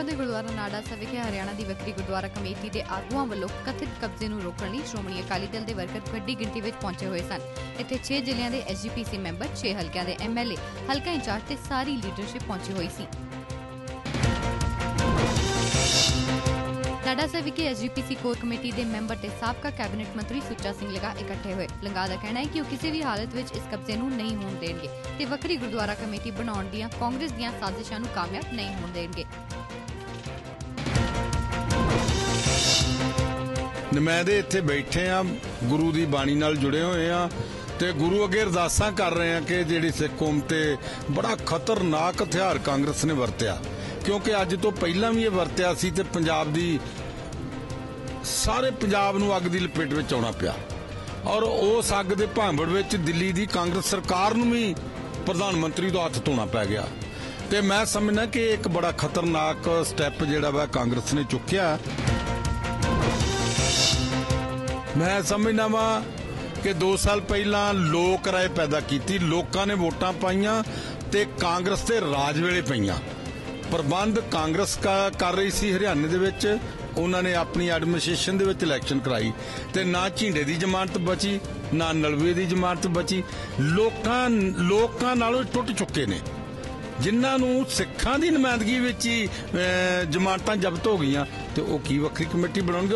ਫਾਜ਼ਿਲਕਾ ਦੇ ਗੁਰਦੁਆਰਾ ਨਾਡਾ ਵਿਖੇ ਹਰਿਆਣਾ ਦੀ ਵੱਖਰੀ ਗੁਰਦੁਆਰਾ ਕਮੇਟੀ ਦੇ ਆਗੂਆਂ ਵੱਲੋਂ ਕਥਿਤ ਕਬਜ਼ੇ ਨੂੰ ਰੋਕਣ ਲਈ ਸ਼੍ਰੋਮਣੀ ਅਕਾਲੀ ਦਲ ਦੇ ਵਰਕਰ ਵੱਡੀ ਗਿਣਤੀ ਵਿੱਚ ਪਹੁੰਚੇ ਹੋਏ ਸਨ। ਇੱਥੇ 6 ਜ਼ਿਲ੍ਹਿਆਂ ਦੇ ਐਸਜੀਪੀਸੀ ਮੈਂਬਰ 6 ਹਲਕਿਆਂ ਦੇ ਐਮਐਲਏ ਹਲਕਾ ਇੰਚਾਰਜ ਤੇ ਸਾਰੀ ਲੀਡਰਸ਼ਿਪ ਪਹੁੰਚੀ ਹੋਈ ਸੀ। ਨਾਡਾ ਵਿਖੇ ਐਸਜੀਪੀਸੀ ਕੋਰ ਕਮੇਟੀ ਦੇ ਮੈਂਬਰ ਤੇ ਸਾਬਕਾ ਕੈਬਨਿਟ ਮੰਤਰੀ ਸੁੱਚਾ ਸਿੰਘ ਲਗਾ ਇਕੱਠੇ ਹੋਏ। ਲੰਗਾ ਦਾ ਕਹਿਣਾ ਹੈ ਕਿ ਉਹ ਕਿਸੇ ਵੀ ਹਾਲਤ ਵਿੱਚ ਇਸ ਕਬਜ਼ੇ ਨੂੰ ਨਹੀਂ ਹੋਣ ਦੇਣਗੇ ਤੇ ਵੱਖਰੀ ਗੁਰਦੁਆਰਾ ਕਮੇਟੀ ਬਣਾਉਣ ਦੀਆਂ, ਕਾਂਗਰਸ ਦੀਆਂ ਸਾਜ਼ਿਸ਼ਾਂ ਨੂੰ ਕਾਮਯਾਬ ਨਹੀਂ ਹੋਣ ਦੇਣਗੇ। ਨੁਮਾਇੰਦੇ ਇੱਥੇ ਬੈਠੇ ਆ, ਗੁਰੂ ਦੀ ਬਾਣੀ ਨਾਲ ਜੁੜੇ ਹੋਏ ਆ ਤੇ ਗੁਰੂ ਅੱਗੇ ਅਰਦਾਸਾਂ ਕਰ ਰਹੇ ਆ ਕਿ ਜਿਹੜੀ ਸਿੱਖ ਕੌਮ ਤੇ ਬੜਾ ਖਤਰਨਾਕ ਹਥਿਆਰ ਕਾਂਗਰਸ ਨੇ ਵਰਤਿਆ। ਕਿਉਂਕਿ ਅੱਜ ਤੋਂ ਪਹਿਲਾਂ ਵੀ ਇਹ ਵਰਤਿਆ ਸੀ ਤੇ ਪੰਜਾਬ ਦੀ ਸਾਰੇ ਪੰਜਾਬ ਨੂੰ ਅੱਗ ਦੀ ਲਪੇਟ ਵਿੱਚ ਆਉਣਾ ਪਿਆ। ਔਰ ਉਸ ਅੱਗ ਦੇ ਭਾਂਬੜ ਵਿੱਚ ਦਿੱਲੀ ਦੀ ਕਾਂਗਰਸ ਸਰਕਾਰ ਨੂੰ ਵੀ ਪ੍ਰਧਾਨ ਮੰਤਰੀ ਦਾ ਹੱਥ ਧੋਣਾ ਪੈ ਗਿਆ। ਤੇ ਮੈਂ ਸਮਝਣਾ ਕਿ ਇੱਕ ਬੜਾ ਖਤਰਨਾਕ ਸਟੈਪ ਜਿਹੜਾ ਵਾ ਕਾਂਗਰਸ ਨੇ ਚੁੱਕਿਆ। ਮੈਂ ਸਮਝਦਾ ਵਾ ਕਿ 2 ਸਾਲ ਪਹਿਲਾਂ ਲੋਕ ਰਾਏ ਪੈਦਾ ਕੀਤੀ, ਲੋਕਾਂ ਨੇ ਵੋਟਾਂ ਪਾਈਆਂ ਤੇ ਕਾਂਗਰਸ ਦੇ ਰਾਜ ਵੇਲੇ ਪਈਆਂ। ਪ੍ਰਬੰਧ ਕਾਂਗਰਸ ਕਾ- ਕਰ ਰਹੀ ਸੀ ਹਰਿਆਣੇ ਦੇ ਵਿੱਚ। ਉਹਨਾਂ ਨੇ ਆਪਣੀ ਐਡਮਿਨਿਸਟ੍ਰੇਸ਼ਨ ਦੇ ਵਿੱਚ ਇਲੈਕਸ਼ਨ ਕਰਾਈ ਤੇ ਨਾ ਝਿੰਡੇ ਦੀ ਜ਼ਮਾਨਤ ਬਚੀ, ਨਾ ਨਲਵੇ ਦੀ ਜ਼ਮਾਨਤ ਬਚੀ। ਲੋਕਾਂ ਲੋਕਾਂ ਨਾਲੋਂ ਟੁੱਟ ਚੁੱਕੇ ਨੇ। ਜਿਨ੍ਹਾਂ ਨੂੰ ਸਿੱਖਾਂ ਦੀ ਨੁਮਾਇੰਦਗੀ ਵਿੱਚ ਹੀ ਜ਼ਮਾਨਤਾਂ ਜ਼ਬਤ ਹੋ ਗਈਆਂ ਤੇ ਉਹ ਕੀ ਵੱਖਰੀ ਕਮੇਟੀ ਬਣਾਉਣਗੇ?